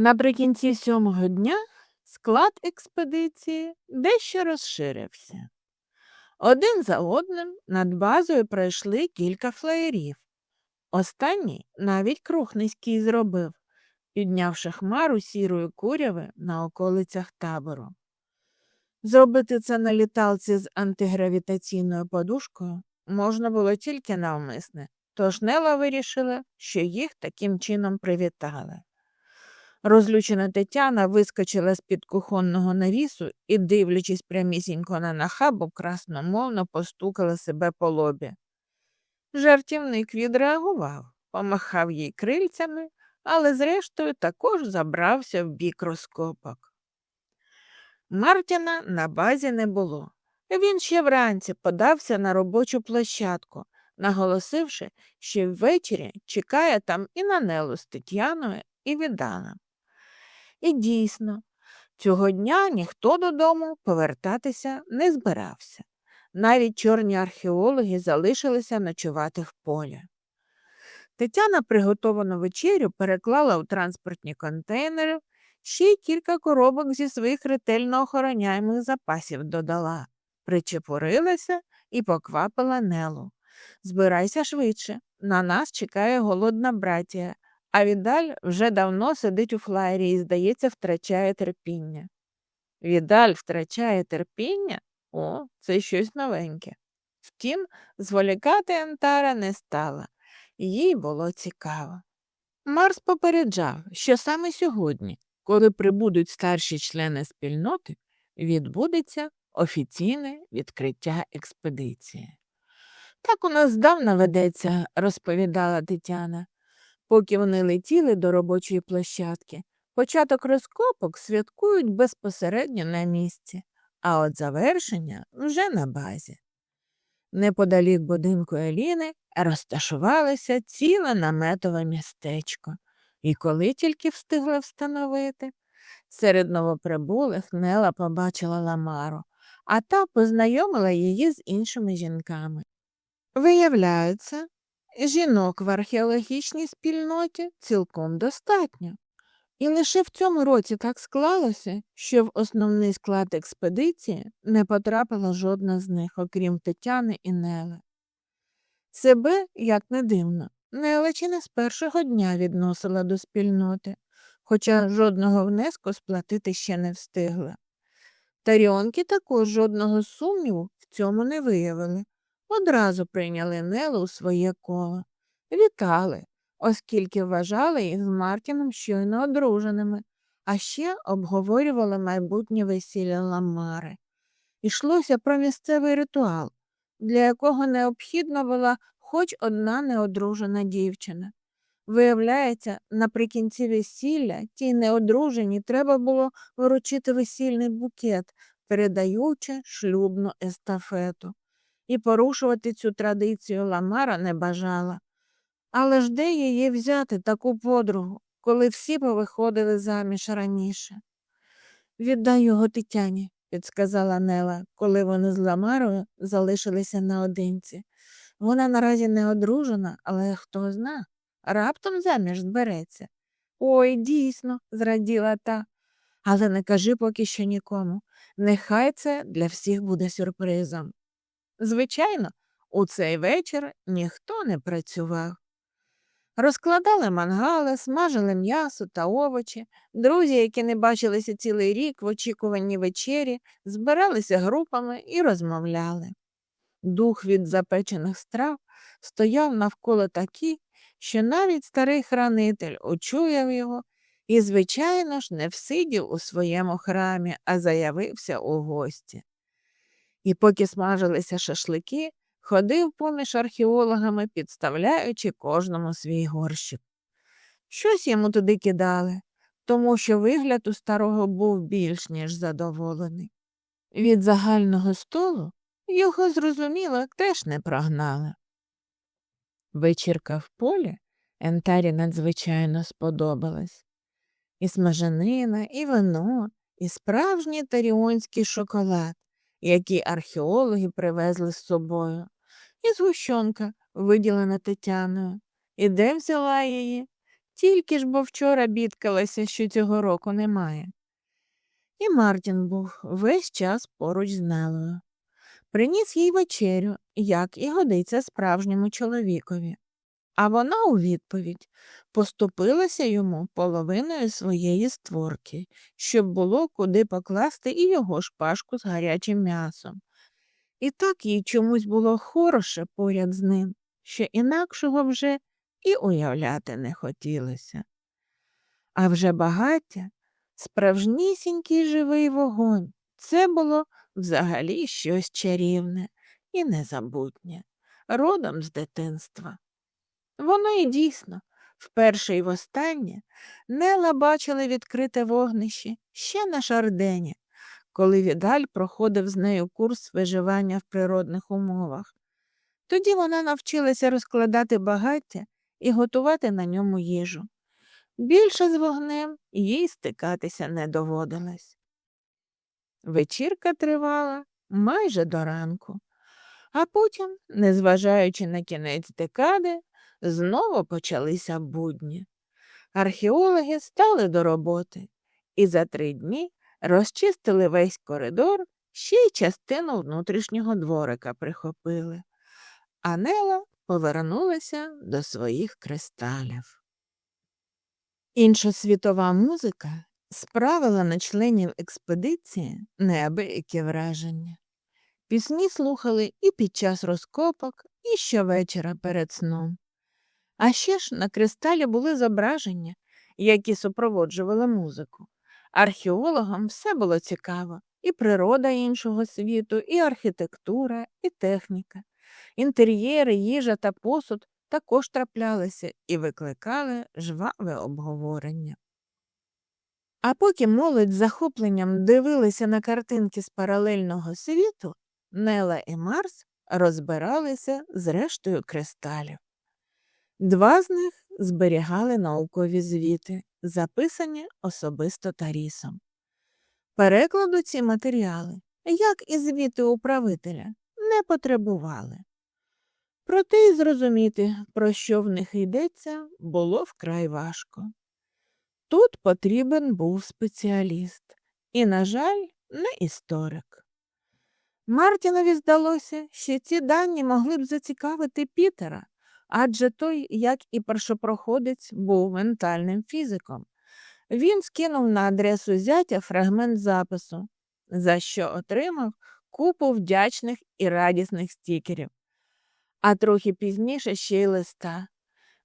Наприкінці сьомого дня склад експедиції дещо розширився. Один за одним над базою пройшли кілька флеєрів. Останній навіть круг низький зробив, піднявши хмару сірої куряви на околицях табору. Зробити це на літалці з антигравітаційною подушкою можна було тільки навмисне, тож Нела вирішила, що їх таким чином привітали. Розлючена Тетяна вискочила з-під кухонного навісу і, дивлячись прямісінько на нахабу, красномовно постукала себе по лобі. Жартівник відреагував, помахав їй крильцями, але зрештою також забрався в бік розкопок. Мартіна на базі не було. Він ще вранці подався на робочу площадку, наголосивши, що ввечері чекає там і на Нелу з Тетяною і Віданом. І дійсно, цього дня ніхто додому повертатися не збирався. Навіть чорні археологи залишилися ночувати в полі. Тетяна приготовану вечерю переклала у транспортні контейнери, ще й кілька коробок зі своїх ретельно охороняємих запасів додала, причепурилася і поквапила Нелу. Збирайся швидше, на нас чекає голодна братія, а Відаль вже давно сидить у флаєрі і, здається, втрачає терпіння. Відаль втрачає терпіння? О, це щось новеньке. Втім, зволікати Антара не стала, їй було цікаво. Марс попереджав, що саме сьогодні, коли прибудуть старші члени спільноти, відбудеться офіційне відкриття експедиції. Так у нас здавна ведеться, розповідала Тетяна. Поки вони летіли до робочої площадки, початок розкопок святкують безпосередньо на місці, а от завершення вже на базі. Неподалік будинку Еліни розташувалося ціле наметове містечко, і коли тільки встигла встановити, серед новоприбулих Нела побачила Ламару, а та познайомила її з іншими жінками. Виявляється, жінок в археологічній спільноті цілком достатньо. І лише в цьому році так склалося, що в основний склад експедиції не потрапила жодна з них, окрім Тетяни і Нели. Себе, як не дивно, Нела чи не з першого дня відносила до спільноти, хоча жодного внеску сплатити ще не встигла. Таріонки також жодного сумніву в цьому не виявили, одразу прийняли Нелу у своє коло, вітали, оскільки вважали їх з Мартіном щойно одруженими, а ще обговорювали майбутнє весілля Ламари. Ішлося про місцевий ритуал, для якого необхідна була хоч одна неодружена дівчина. Виявляється, наприкінці весілля тій неодруженій треба було вручити весільний букет, передаючи шлюбну естафету. І порушувати цю традицію Ламара не бажала. Але ж де її взяти таку подругу, коли всі повиходили заміж раніше? Віддай його Тетяні, підсказала Нела, коли вони з Ламарою залишилися наодинці. Вона наразі не одружена, але хто зна, раптом заміж збереться. Ой, дійсно, зраділа та. Але не кажи поки що нікому. Нехай це для всіх буде сюрпризом. Звичайно, у цей вечір ніхто не працював. Розкладали мангали, смажили м'ясо та овочі. Друзі, які не бачилися цілий рік в очікуванні вечері, збиралися групами і розмовляли. Дух від запечених страв стояв навколо такий, що навіть старий хранитель учуяв його і, звичайно ж, не всидів у своєму храмі, а заявився у гості. І поки смажилися шашлики, ходив поміж археологами, підставляючи кожному свій горщик. Щось йому туди кидали, тому що вигляд у старого був більш ніж задоволений. Від загального столу його, зрозуміло, теж не прогнали. Вечірка в полі Ентарі надзвичайно сподобалась. І смаженина, і вино, і справжній таріонський шоколад, який археологи привезли з собою, і згущенка, виділена Тетяною. І де взяла її? Тільки ж бо вчора бідкалася, що цього року немає. І Мартін був весь час поруч з Нелою. Приніс їй вечерю, як і годиться справжньому чоловікові. А вона у відповідь поступилася йому половиною своєї створки, щоб було куди покласти і його шпажку з гарячим м'ясом. І так їй чомусь було хороше поряд з ним, що інакшого вже і уявляти не хотілося. А вже багаття справжнісінький живий вогонь. Це було взагалі щось чарівне і незабутнє, родом з дитинства. Воно і дійсно, вперше і востаннє Нела бачила відкрите вогнище ще на Шардені, коли Відаль проходив з нею курс виживання в природних умовах. Тоді вона навчилася розкладати багаття і готувати на ньому їжу. Більше з вогнем їй стикатися не доводилось. Вечірка тривала майже до ранку, а потім, незважаючи на кінець декади, знову почалися будні. Археологи стали до роботи і за три дні розчистили весь коридор, ще й частину внутрішнього дворика прихопили. А Нела повернулася до своїх кристалів. Іншосвітова музика справила на членів експедиції неабиякі враження. Пісні слухали і під час розкопок, і щовечора перед сном. А ще ж на кристалі були зображення, які супроводжували музику. Археологам все було цікаво і природа іншого світу, і архітектура, і техніка. Інтер'єри, їжа та посуд також траплялися і викликали жваве обговорення. А поки молодь з захопленням дивилися на картинки з паралельного світу, Нела і Марс розбиралися з рештою кристалів. Два з них зберігали наукові звіти, записані особисто Тарісом. Перекладу ці матеріали, як і звіти управителя, не потребували. Проте й зрозуміти, про що в них йдеться, було вкрай важко. Тут потрібен був спеціаліст і, на жаль, не історик. Мартінові здалося, що ці дані могли б зацікавити Пітера, адже той, як і першопроходець, був ментальним фізиком. Він скинув на адресу зятя фрагмент запису, за що отримав купу вдячних і радісних стікерів. А трохи пізніше ще й листа.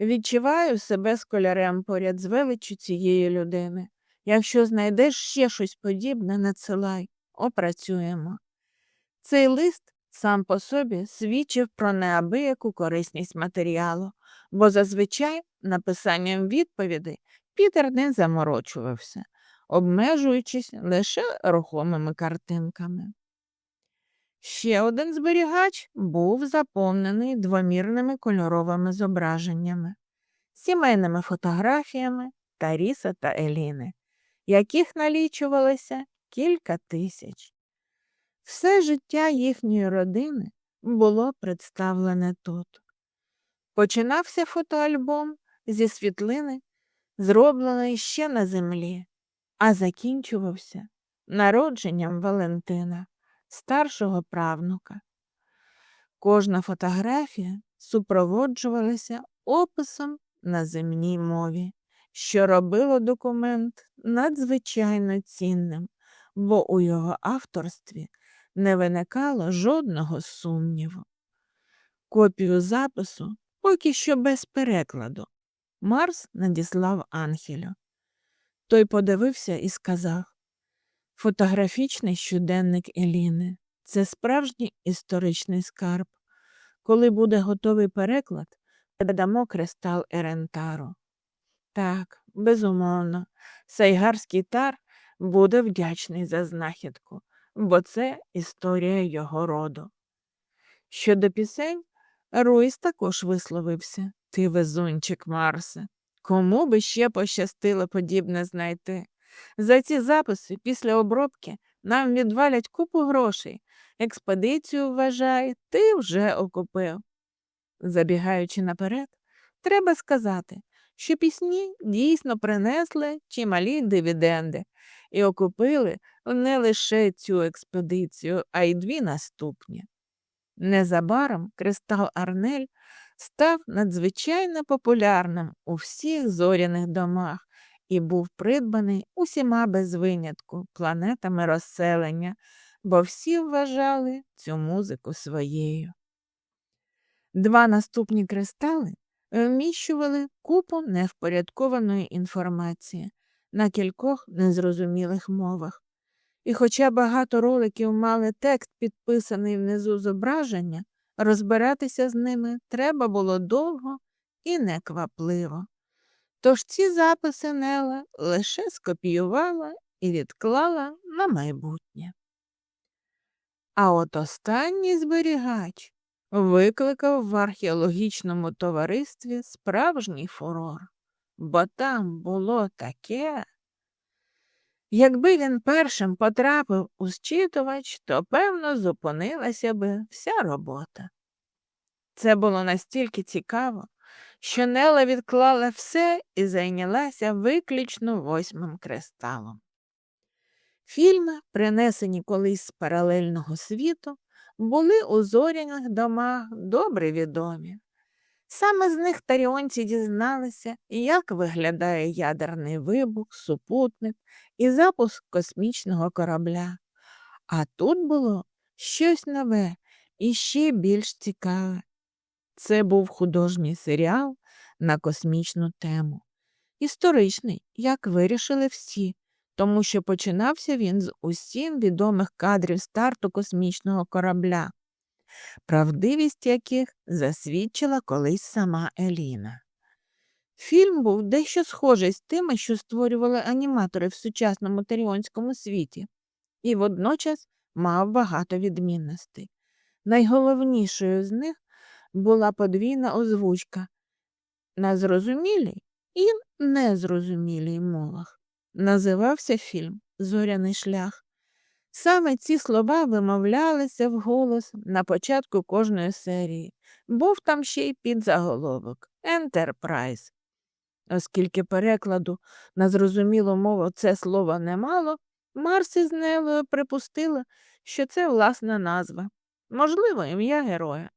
Відчуваю себе сколярем поряд з величчю цієї людини. Якщо знайдеш ще щось подібне, надсилай, опрацюємо. Цей лист сам по собі свідчив про неабияку корисність матеріалу, бо зазвичай написанням відповідей Пітер не заморочувався, обмежуючись лише рухомими картинками. Ще один зберігач був заповнений двомірними кольоровими зображеннями, сімейними фотографіями Таріса та Еліни, яких налічувалося кілька тисяч. Все життя їхньої родини було представлене тут. Починався фотоальбом зі світлини, зробленої ще на землі, а закінчувався народженням Валентина старшого правнука. Кожна фотографія супроводжувалася описом на земній мові, що робило документ надзвичайно цінним, бо у його авторстві не виникало жодного сумніву. Копію запису поки що без перекладу. Марс надіслав Анхелю. Той подивився і сказав Фотографічний щоденник Еліни це справжній історичний скарб. Коли буде готовий переклад, передамо кристал Ерентару. Так, безумовно, сайгарський тар буде вдячний за знахідку, бо це історія його роду. Щодо пісень, Руїс також висловився Ти везунчик, Марсе. Кому би ще пощастило подібне знайти? За ці записи після обробки нам відвалять купу грошей. Експедицію, вважай, ти вже окупив. Забігаючи наперед, треба сказати, що пісні дійсно принесли чималі дивіденди і окупили не лише цю експедицію, а й дві наступні. Незабаром Кристал Арнель став надзвичайно популярним у всіх зоряних домах і був придбаний усіма без винятку планетами розселення, бо всі вважали цю музику своєю. Два наступні кристали вміщували купу невпорядкованої інформації на кількох незрозумілих мовах. І хоча багато роликів мали текст, підписаний внизу зображення, розбиратися з ними треба було довго і неквапливо. Тож ці записи Нела лише скопіювала і відклала на майбутнє. А от останній зберігач викликав в археологічному товаристві справжній фурор, бо там було таке. Якби він першим потрапив у зчитувач, то, певно, зупинилася би вся робота. Це було настільки цікаво, що Нела відклала все і зайнялася виключно восьмим кристалом. Фільми, принесені колись з паралельного світу, були у зоряних домах добре відомі. Саме з них таріонці дізналися, як виглядає ядерний вибух, супутник і запуск космічного корабля. А тут було щось нове і ще більш цікаве. Це був художній серіал на космічну тему. Історичний, як вирішили всі, тому що починався він з усім відомих кадрів старту космічного корабля, правдивість яких засвідчила колись сама Еліна. Фільм був дещо схожий з тими, що створювали аніматори в сучасному таріонському світі, і водночас мав багато відмінностей. Найголовнішою з них була подвійна озвучка на зрозумілій і незрозумілій мовах. Називався фільм Зоряний шлях. Саме ці слова вимовлялися вголос на початку кожної серії. Був там ще й підзаголовок Ентерпрайз. Оскільки перекладу на зрозумілу мову це слово немало, Марс із Нелою припустила, що це власна назва, можливо, ім'я героя.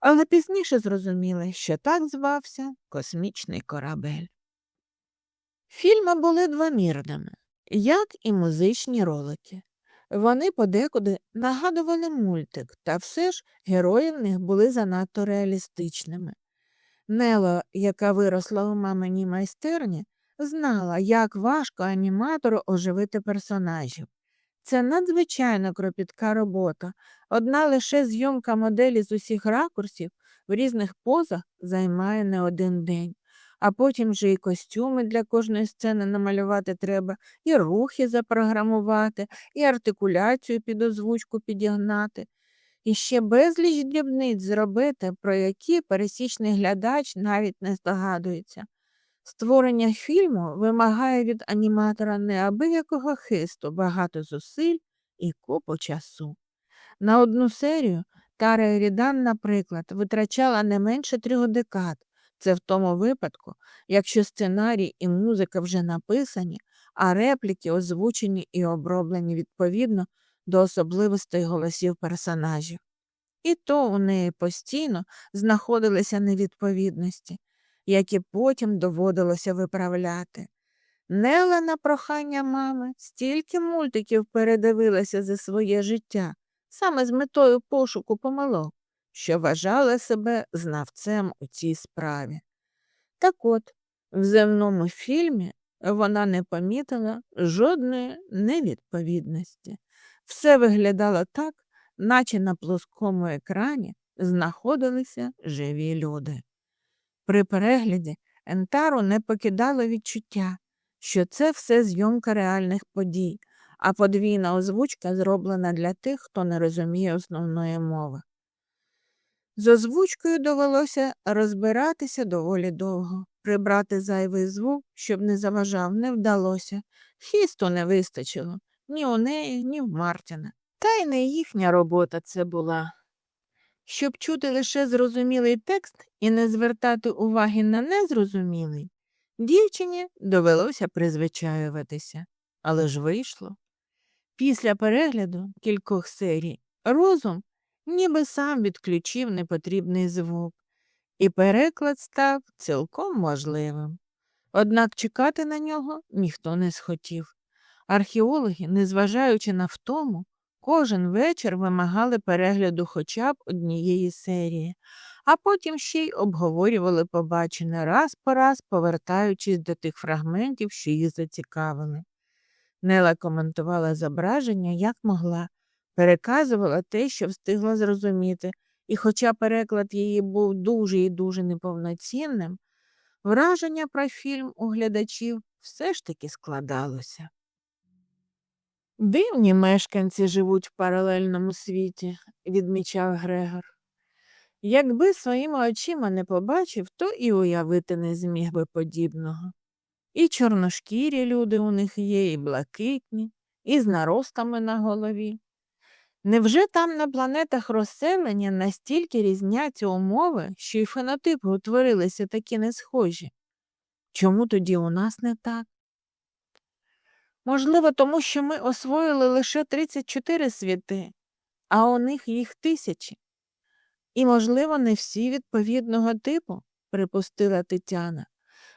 Але пізніше зрозуміли, що так звався космічний корабель. Фільми були двомірними, як і музичні ролики. Вони подекуди нагадували мультик, та все ж герої в них були занадто реалістичними. Нело, яка виросла у маминій майстерні, знала, як важко аніматору оживити персонажів. Це надзвичайно кропітка робота. Одна лише зйомка моделі з усіх ракурсів в різних позах займає не один день, а потім вже і костюми для кожної сцени намалювати треба, і рухи запрограмувати, і артикуляцію під озвучку підігнати. І ще безліч дрібниць зробити, про які пересічний глядач навіть не здогадується. Створення фільму вимагає від аніматора неабиякого хисту, багато зусиль і купу часу. На одну серію Тара Рідан, наприклад, витрачала не менше трьох декад. Це в тому випадку, якщо сценарій і музика вже написані, а репліки озвучені і оброблені відповідно до особливостей голосів персонажів. І то у неї постійно знаходилися невідповідності які потім доводилося виправляти. Нела на прохання мами стільки мультиків передивилася за своє життя, саме з метою пошуку помилок, що вважала себе знавцем у цій справі. Так от, в земному фільмі вона не помітила жодної невідповідності. Все виглядало так, наче на плоскому екрані знаходилися живі люди. При перегляді Ентару не покидало відчуття, що це все зйомка реальних подій, а подвійна озвучка зроблена для тих, хто не розуміє основної мови. З озвучкою довелося розбиратися доволі довго. Прибрати зайвий звук, щоб не заважав, не вдалося. Хісту не вистачило ні у неї, ні в Мартіна. Та й не їхня робота це була. Щоб чути лише зрозумілий текст і не звертати уваги на незрозумілий, дівчині довелося призвичаюватися, але ж вийшло. Після перегляду кількох серій розум ніби сам відключив непотрібний звук, і переклад став цілком можливим. Однак чекати на нього ніхто не схотів. Археологи, незважаючи на втому, кожен вечір вимагали перегляду хоча б однієї серії, а потім ще й обговорювали побачене раз по раз, повертаючись до тих фрагментів, що їх зацікавили. Нела коментувала зображення, як могла, переказувала те, що встигла зрозуміти, і, хоча переклад її був дуже і дуже неповноцінним, враження про фільм у глядачів все ж таки складалося. Дивні мешканці живуть в паралельному світі, відмічав Грегор. Якби своїми очима не побачив, то і уявити не зміг би подібного. І чорношкірі люди у них є, і блакитні, і з наростами на голові. Невже там на планетах розселення настільки різняться умови, що й фенотипи утворилися такі не схожі? Чому тоді у нас не так? Можливо, тому що ми освоїли лише 34 світи, а у них їх тисячі. І, можливо, не всі відповідного типу, припустила Тетяна.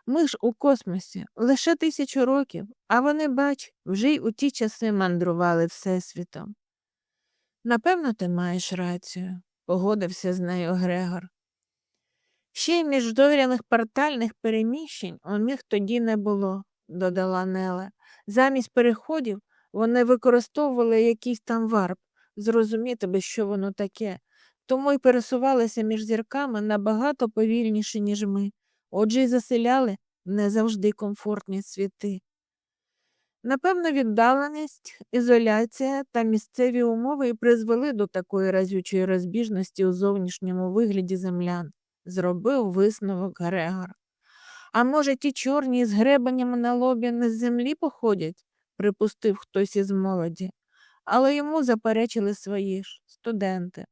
Ми ж у космосі лише тисячу років, а вони, бач, вже й у ті часи мандрували Всесвітом. Напевно, ти маєш рацію, погодився з нею Грегор. Ще й міждоряних портальних переміщень у них тоді не було, додала Нела. Замість переходів вони використовували якийсь там варп, зрозуміти би, що воно таке, тому й пересувалися між зірками набагато повільніше, ніж ми, отже й заселяли не завжди комфортні світи. Напевно, віддаленість, ізоляція та місцеві умови і призвели до такої разючої розбіжності у зовнішньому вигляді землян, зробив висновок Грегор. А може, ті чорні з гребенями на лобі не з землі походять, припустив хтось із молоді, але йому заперечили свої ж студенти.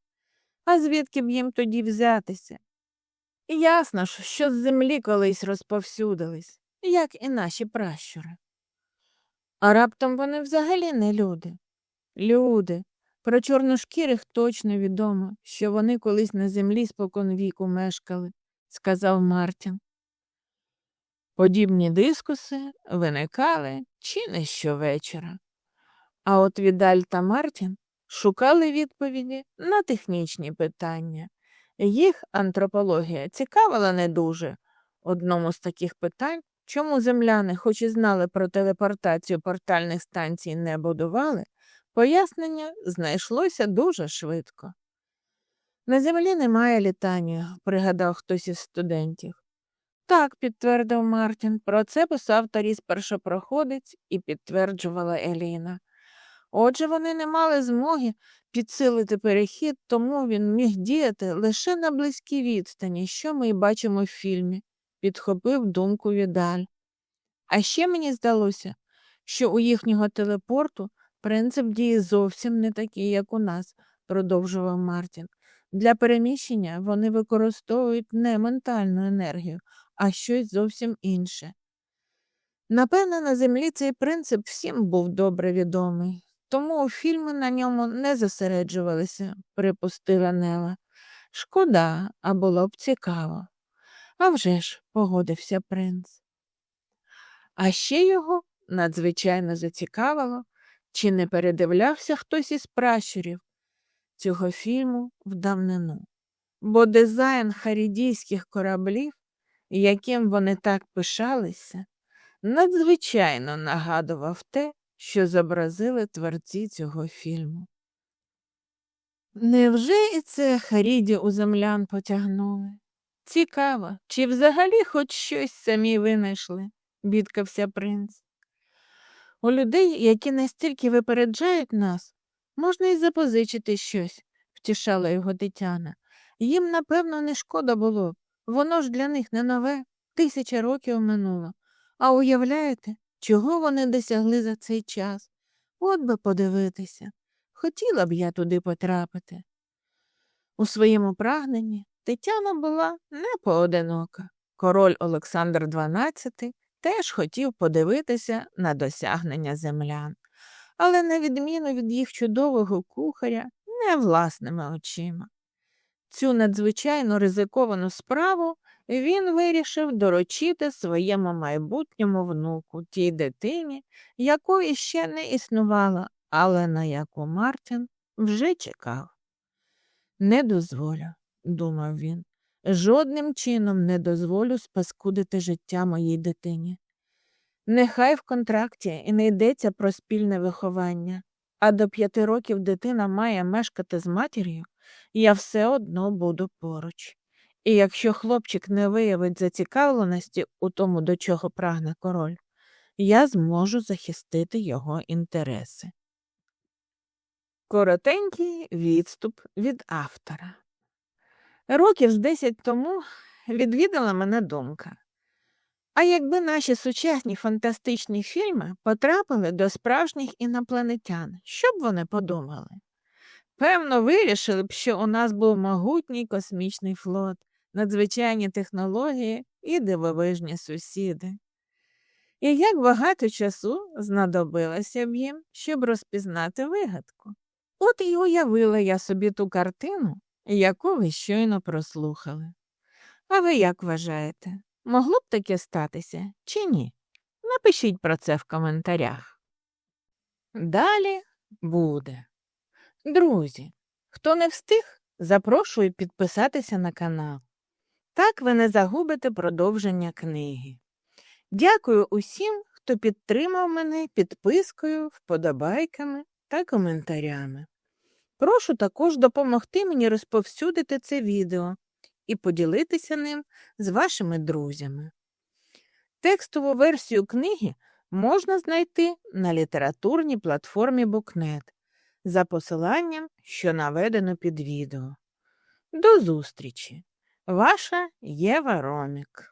А звідки б їм тоді взятися? І ясно ж, що з землі колись розповсюдились, як і наші пращури. А раптом вони взагалі не люди. Люди. Про чорношкірих точно відомо, що вони колись на землі споконвіку мешкали, сказав Мартін. Подібні дискуси виникали чи не щовечора. А от Відаль та Мартін шукали відповіді на технічні питання. Їх антропологія цікавила не дуже. Одному з таких питань, чому земляни, хоч і знали про телепортацію портальних станцій, не будували, пояснення знайшлося дуже швидко. На землі немає літання, пригадав хтось із студентів. Так, підтвердив Мартін, про це писав Таріс першопроходець і підтверджувала Еліна. Отже, вони не мали змоги підсилити перехід, тому він міг діяти лише на близькій відстані, що ми й бачимо в фільмі, підхопив думку Відаль. А ще мені здалося, що у їхнього телепорту принцип діє зовсім не такий, як у нас, продовжував Мартін. Для переміщення вони використовують не ментальну енергію, а щось зовсім інше. Напевно, на землі цей принцип всім був добре відомий, тому фільми на ньому не зосереджувалися, припустила Нела. Шкода, а було б цікаво. «А вже ж», – погодився принц. А ще його надзвичайно зацікавило, чи не передивлявся хтось із пращурів цього фільму в давнину, бо дизайн харідійських кораблів, яким вони так пишалися, надзвичайно нагадував те, що зобразили творці цього фільму. Невже і це Харіді у землян потягнули? Цікаво, чи взагалі хоч щось самі винайшли, бідкався принц. У людей, які настільки випереджають нас, можна й запозичити щось, втішала його Тетяна. Їм, напевно, не шкода було. Воно ж для них не нове, тисяча років минуло. А уявляєте, чого вони досягли за цей час? От би подивитися. Хотіла б я туди потрапити. У своєму прагненні Тетяна була не поодинока. Король Олександр XII теж хотів подивитися на досягнення землян, але, на відміну від їх чудового кухаря, не власними очима. Цю надзвичайно ризиковану справу він вирішив доручити своєму майбутньому внуку, тій дитині, якої ще не існувало, але на яку Мартін вже чекав. Не дозволю, думав він, жодним чином не дозволю спаскудити життя моїй дитині. Нехай в контракті і не йдеться про спільне виховання, а до п'яти років дитина має мешкати з матір'ю, я все одно буду поруч. І якщо хлопчик не виявить зацікавленості у тому, до чого прагне король, я зможу захистити його інтереси. Коротенький відступ від автора. Років з десять тому відвідала мене думка. А якби наші сучасні фантастичні фільми потрапили до справжніх інопланетян, що б вони подумали? Певно, вирішили б, що у нас був могутній космічний флот, надзвичайні технології і дивовижні сусіди. І як багато часу знадобилося б їм, щоб розпізнати вигадку. От і уявила я собі ту картину, яку ви щойно прослухали. А ви як вважаєте, могло б таке статися чи ні? Напишіть про це в коментарях. Далі буде. Друзі, хто не встиг, запрошую підписатися на канал. Так ви не загубите продовження книги. Дякую усім, хто підтримав мене підпискою, вподобайками та коментарями. Прошу також допомогти мені розповсюдити це відео і поділитися ним з вашими друзями. Текстову версію книги можна знайти на літературній платформі Букнет за посиланням, що наведено під відео. До зустрічі! Ваша Єва Ромік